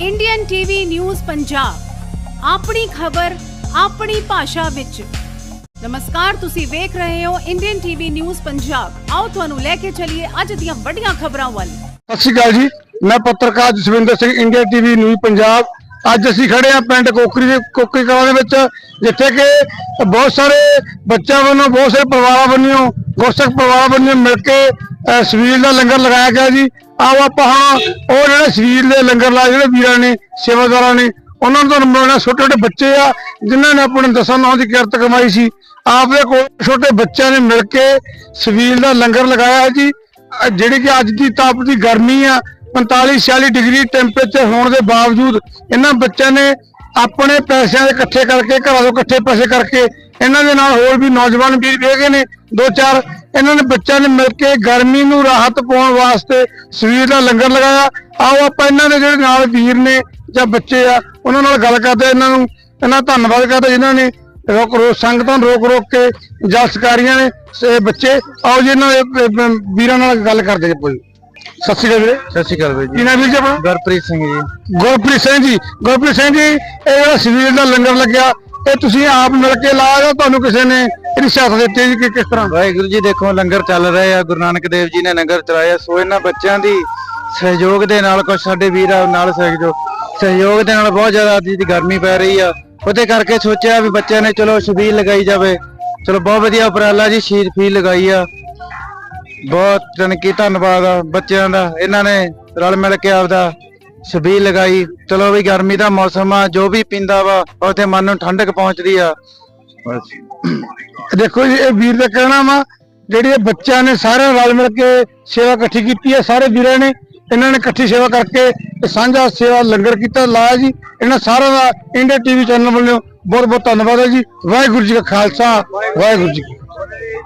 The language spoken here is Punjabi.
ਇੰਡੀਅਨ ਟੀਵੀ ਨਿਊਜ਼ ਪੰਜਾਬ ਆਪਣੀ ਖਬਰ ਆਪਣੀ ਭਾਸ਼ਾ ਵਿੱਚ। ਨਮਸਕਾਰ ਤੁਸੀਂ ਵੇਖ ਰਹੇ ਹੋ ਇੰਡੀਅਨ ਟੀਵੀ ਨਿਊਜ਼ ਪੰਜਾਬ ਆਓ ਤੁਹਾਨੂੰ ਲੈ ਕੇ ਚੱਲੀਏ ਅੱਜ ਦੀਆਂ ਵੱਡੀਆਂ ਖਬਰਾਂ ਵੱਲ। ਸਤਿ ਸ਼੍ਰੀ ਅਕਾਲ ਜੀ ਮੈਂ ਪੱਤਰਕਾਰ Jaswinder Singh India TV news Punjab ਅੱਜ ਅਸੀਂ ਖੜੇ ਆ ਪਿੰਡ ਕੋਕਰੀ ਦੇ ਕੋਕਰੀ ਕਲਾਂ ਦੇ ਵਿੱਚ ਜਿੱਥੇ ਕਿ ਬਹੁਤ ਸਾਰੇ ਬੱਚਿਆਂ ਵੱਲੋਂ ਬਹੁਤ ਸਾਰੇ ਪਰਿਵਾਰਾਂ ਵੱਲੋਂ ਗੁਰਸਿੱਖ ਪਰਿਵਾਰਾਂ ਵੱਲੋਂ ਮਿਲ ਕੇ ਅਹ, ਸਵੀਲ ਦਾ ਲੰਗਰ ਲਗਾਇਆ ਗਿਆ ਜੀ। ਆਓ ਆਪਾਂ ਹਾਂ, ਉਹ ਜਿਹੜੇ ਸਰੀਰ ਦੇ ਲੰਗਰ ਲਾਏ, ਜਿਹੜੇ ਵੀਰਾਂ ਨੇ, ਸੇਵਾਦਾਰਾਂ ਨੇ, ਉਹਨਾਂ ਨੂੰ ਤੁਹਾਨੂੰ ਮਿਲਣਾ। ਛੋਟੇ ਛੋਟੇ ਬੱਚੇ ਆ, ਜਿਨ੍ਹਾਂ ਨੇ ਆਪਣੇ ਦਸਾਂ ਨਾਂ ਦੀ ਕਿਰਤ ਕਮਾਈ ਸੀ, ਆਪ ਦੇ ਕੋਲ ਛੋਟੇ ਬੱਚਿਆਂ ਨੇ ਮਿਲ ਕੇ ਸਵੀਲ ਦਾ ਲੰਗਰ ਲਗਾਇਆ ਜੀ। ਜਿਹੜੀ ਕਿ ਅੱਜ ਦੀ ਤਾਪ ਦੀ ਗਰਮੀ ਆ 45 46 ਡਿਗਰੀ ਟੈਂਪਰੇਚਰ ਹੋਣ ਦੇ ਬਾਵਜੂਦ ਇਹਨਾਂ ਬੱਚਿਆਂ ਨੇ ਆਪਣੇ ਪੈਸਿਆਂ ਦੇ ਇਕੱਠੇ ਕਰਕੇ, ਘਰਾਂ ਤੋਂ ਇਕੱਠੇ ਪੈਸੇ ਕਰਕੇ, ਇਹਨਾਂ ਦੇ ਨਾਲ ਹੋਰ ਵੀ ਨੌਜਵਾਨ ਵੀਰ ਵੇਗੇ ਨੇ, ਦੋ ਚਾਰ ਇਹਨਾਂ ਨੇ ਬੱਚਿਆਂ ਨੇ ਮਿਲ ਕੇ ਗਰਮੀ ਨੂੰ ਰਾਹਤ ਪਾਉਣ ਵਾਸਤੇ ਸਰੀਰ ਦਾ ਲੰਗਰ ਲਗਾਇਆ। ਆਓ ਆਪਾਂ ਇਹਨਾਂ ਦੇ ਜਿਹੜੇ ਨਾਲ ਵੀਰ ਨੇ ਜਾਂ ਬੱਚੇ ਆ ਉਹਨਾਂ ਨਾਲ ਗੱਲ ਕਰਦੇ ਇਹਨਾਂ ਨੂੰ। ਇਹਨਾਂ ਧੰਨਵਾਦ ਕਰਦੇ ਜਿਨ੍ਹਾਂ ਨੇ ਰੋਕ ਰੋਕ ਸੰਗਤਾਂ ਨੂੰ ਰੋਕ ਰੋਕ ਕੇ ਜਾਂ ਸਕਾਰੀਆਂ ਨੇ ਸੇ ਬੱਚੇ ਆਓ ਜੀ ਇਹਨਾਂ ਦੇ ਵੀਰਾਂ ਨਾਲ ਗੱਲ ਕਰਦੇ ਜੀ। ਕੋਈ ਸਤਿ ਸ਼੍ਰੀ ਅਕਾਲ ਵੀਰੇ। ਸਤਿ ਸ਼੍ਰੀ ਅਕਾਲ ਜੀ। ਨਾਮ ਵੀਰ ਜੀ ਆਪਣਾ? ਗੁਰਪ੍ਰੀਤ ਸਿੰਘ ਜੀ। ਗੁਰਪ੍ਰੀਤ ਸਿੰਘ ਜੀ। ਗੁਰਪ੍ਰੀਤ ਸਿੰਘ ਜੀ ਇਹ ਜਿਹੜਾ ਸਰੀਰ ਦਾ ਲੰਗਰ ਲੱਗਿਆ ਇਹ ਤੁਸੀਂ ਆਪ ਮਿਲ ਕੇ ਲਾਇਆ ਜਾਂ ਤੁਹਾਨੂੰ ਕਿਸੇ ਨੇ ਇਹਦੀ ਦਿੱਤੀ ਜੀ ਕਿ ਕਿਸ ਤਰ੍ਹਾਂ? ਵਾਹਿਗੁਰੂ ਜੀ ਦੇਖੋ, ਲੰਗਰ ਚੱਲ ਰਹੇ ਆ, ਗੁਰੂ ਨਾਨਕ ਦੇਵ ਜੀ ਨੇ ਲੰਗਰ ਚਲਾਇਆ ਸੋ ਇਹਨਾਂ ਬੱਚਿਆਂ ਦੀ ਸਹਿਯੋਗ ਦੇ ਨਾਲ ਕੁਝ ਸਾਡੇ ਵੀਰ ਆ ਨਾਲ ਸਹਿਯੋਗ ਸਹਿਯੋਗ ਦੇ ਨਾਲ ਬਹੁਤ ਜ਼ਿਆਦਾ ਅੱਜ ਦੀ ਗਰਮੀ ਪੈ ਰਹੀ ਆ। ਉਹਦੇ ਕਰਕੇ ਸੋਚਿਆ ਵੀ ਬੱਚਿਆਂ ਨੇ ਚਲੋ ਛਬੀਲ ਲਗਾਈ ਜਾਵੇ। ਚਲੋ, ਬਹੁਤ ਵਧੀਆ ਉਪਰਾਲਾ ਜੀ ਸ਼ੀਰ ਫੀਲ ਲਗਾਈ ਆ। ਬਹੁਤ ਤਨਕੀ ਧੰਨਵਾਦ ਆ ਬੱਚਿਆਂ ਦਾ। ਇਹਨਾਂ ਨੇ ਰਲ ਮਿਲ ਕੇ ਆਪਦਾ ਛਬੀਲ ਲਗਾਈ। ਚਲੋ ਵੀ ਗਰਮੀ ਦਾ ਮੌਸਮ ਆ, ਜੋ ਵੀ ਪੀਂਦਾ ਵਾ ਉਹਦੇ ਮਨ ਨੂੰ ਠੰਡਕ ਪਹੁੰਚਦੀ ਆ। ਬਸ ਦੇਖੋ ਜੀ, ਇਹ ਵੀਰ ਦਾ ਕਹਿਣਾ ਵਾ, ਜਿਹੜੀ ਇਹ ਬੱਚਿਆਂ ਨੇ ਸਾਰੇ ਰਲ ਮਿਲ ਕੇ ਸੇਵਾ ਇਕੱਠੀ ਕੀਤੀ ਹੈ ਸਾਰੇ ਵੀਰਾਂ ਨੇ, ਇਹਨਾਂ ਨੇ ਇਕੱਠੀ ਸੇਵਾ ਕਰਕੇ ਸਾਂਝਾ ਸੇਵਾ ਲੰਗਰ ਕੀਤਾ, ਲਾਇਆ ਜੀ। ਇਹਨਾਂ ਸਾਰਿਆਂ ਦਾ ਇੰਡੀਆ ਟੀਵੀ ਚੈਨਲ ਵੱਲੋਂ ਬਹੁਤ ਬਹੁਤ ਧੰਨਵਾਦ ਹੈ ਜੀ। ਵਾਹਿਗੁਰੂ ਜੀ ਕਾ ਖਾਲਸਾ, ਵਾਹਿਗੁਰੂ ਜੀ ਕੀ ਫਤਿਹ।